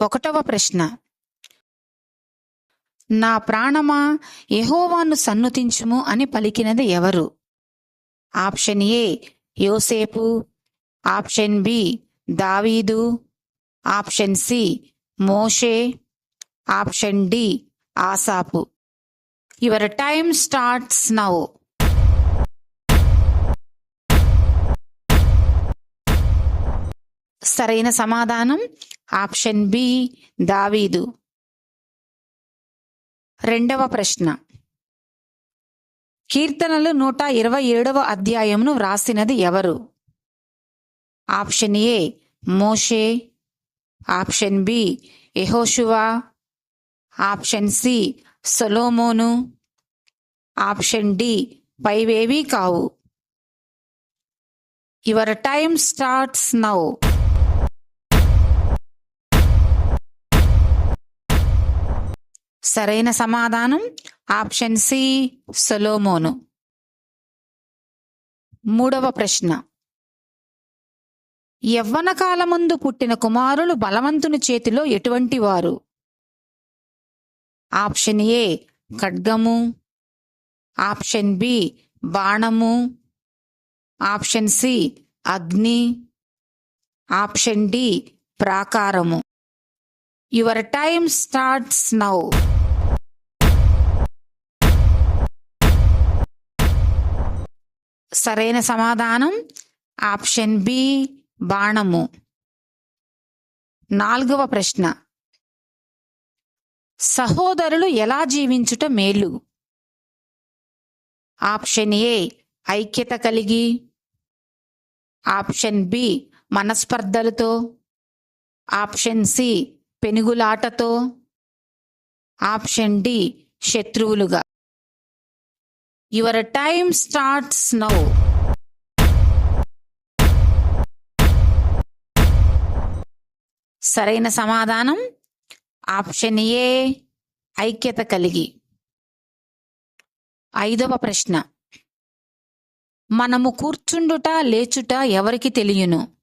ఒకటవ ప్రశ్న. నా ప్రాణమా ఎహోవాను సన్నుతించుము అని పలికినది ఎవరు? ఆప్షన్ ఏ యోసేపు. ఆప్షన్ బి దావీదు. ఆప్షన్ సి మోషే. ఆప్షన్ డి ఆసాపు. యువర్ టైమ్ స్టార్ట్స్ నౌ సరైన సమాధానం ఆప్షన్ బి దావీదు. రెండవ ప్రశ్న. కీర్తనలు నూట ఇరవై ఏడవ అధ్యాయమును వ్రాసినది ఎవరు? ఆప్షన్ ఏ మోషే. ఆప్షన్ బి ఎహోషువా ఆప్షన్ సి సొలోమోను. ఆప్షన్ డి పైవేవీ కావు. Your time starts now. సరైన సమాధానం? ఆప్షన్ సి సొలోమోను. మూడవ ప్రశ్న. యవ్వన కాలమందు పుట్టిన కుమారులు బలవంతుని చేతిలో ఎటువంటి వారు? ఆప్షన్ ఏ ఖడ్గము. ఆప్షన్ బి బాణము. ఆప్షన్ సి అగ్ని. ఆప్షన్ డి ప్రాకారము. Your time starts now. సరైన సమాధానం ఆప్షన్ బి బాణము. నాలుగవ ప్రశ్న. సహోదరులు ఎలా జీవించుట మేలు? ఆప్షన్ ఏ ఐక్యత కలిగి. ఆప్షన్ బి మనస్పర్ధలతో. ఆప్షన్ సి పెనుగులాటతో. ఆప్షన్ డి శత్రువులుగా. Your time starts now. సరైన సమాధానం? ఆప్షన్ ఏ ఐక్యత కలిగి. ఐదవ ప్రశ్న. మనము కూర్చుండుట లేచుట ఎవరికి తెలియను?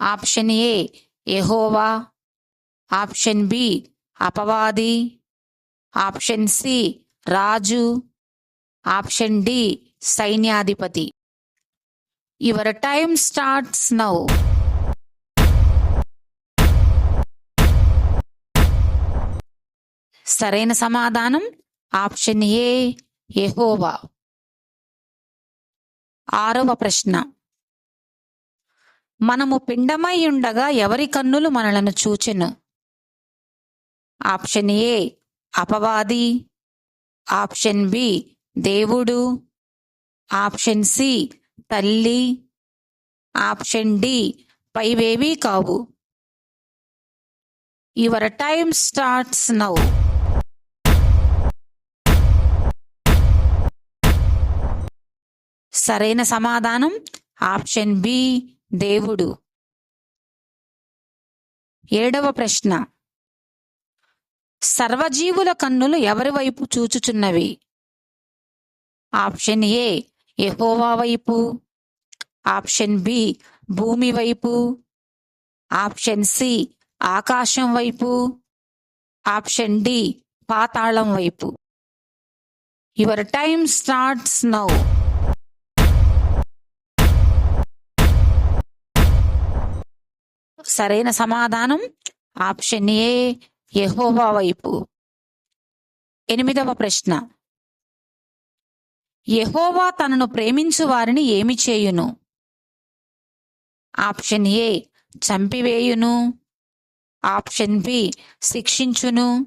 ఆప్షన్ ఏ ఎహోవా ఆప్షన్ బి అపవాది. ఆప్షన్ సి రాజు. ఆప్షన్ డి సైన్యాధిపతి. యువర్ టైమ్ స్టార్ట్స్ నౌ సరైన సమాధానం ఆప్షన్ ఏ ఎహోవా ఆరవ ప్రశ్న. మనము పిండమై ఉండగా ఎవరి కన్నులు మనలను చూచెను? ఆప్షన్ ఏ అపవాది. ఆప్షన్ బి దేవుడు ఆప్షన్ సి తల్లి ఆప్షన్ డి పైవేవీ కావు. Your time starts now. సరైన సమాధానం ఆప్షన్ బి దేవుడు. ఏడవ ప్రశ్న. సర్వజీవుల కన్నులు ఎవరి వైపు చూచుచున్నవి? ఆప్షన్ ఏ ఎహోవా వైపు ఆప్షన్ బి భూమి వైపు ఆప్షన్ సి ఆకాశం వైపు ఆప్షన్ డి పాతాళం వైపు. యువర్ టైమ్ స్టార్ట్స్ నౌ సరైన సమాధానం ఆప్షన్ ఏ ఎహోవా వైపు. ఎనిమిదవ ప్రశ్న. యహోవా తనను ప్రేమించు వారిని ఏమి చేయును? ఆప్షన్ ఏ చంపివేయును. ఆప్షన్ బి శిక్షించును.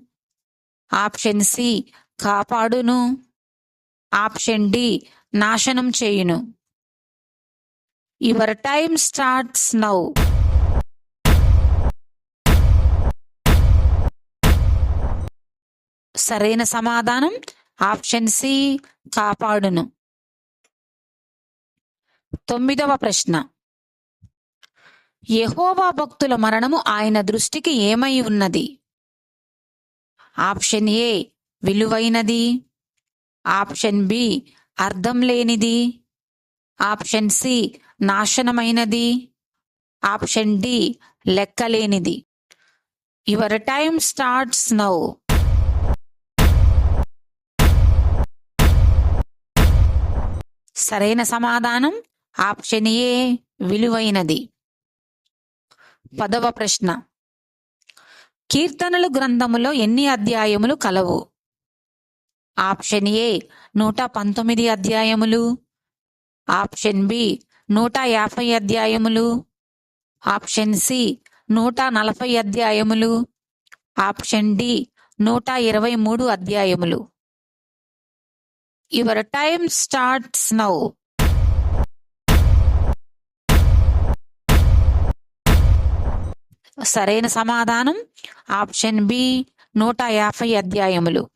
ఆప్షన్ సి కాపాడును. ఆప్షన్ డి నాశనం చేయును. యువర్ టైమ్ స్టార్ట్స్ నౌ సరైన సమాధానం? ఆప్షన్ సి కాపాడును. తొమ్మిదవ ప్రశ్న. యహోవా భక్తుల మరణము ఆయన దృష్టికి ఏమై ఉన్నది? ఆప్షన్ ఏ విలువైనది. ఆప్షన్ బి అర్థం లేనిది. ఆప్షన్ సి నాశనమైనది. ఆప్షన్ డి లెక్కలేనిది. యువర్ టైమ్ స్టార్ట్స్ నౌ సరైన సమాధానం ఆప్షన్ ఏ విలువైనది. పదవ ప్రశ్న. కీర్తనలు గ్రంథములో ఎన్ని అధ్యాయములు కలవు? ఆప్షన్ ఏ నూట పంతొమ్మిది అధ్యాయములు. ఆప్షన్ బి నూట యాభై అధ్యాయములు. ఆప్షన్ సి నూట నలభై అధ్యాయములు. ఆప్షన్ డి నూట ఇరవై మూడు అధ్యాయములు. Your time starts now. సరైన సమాధానం ఆప్షన్ బి నూట యాభై అధ్యాయములు.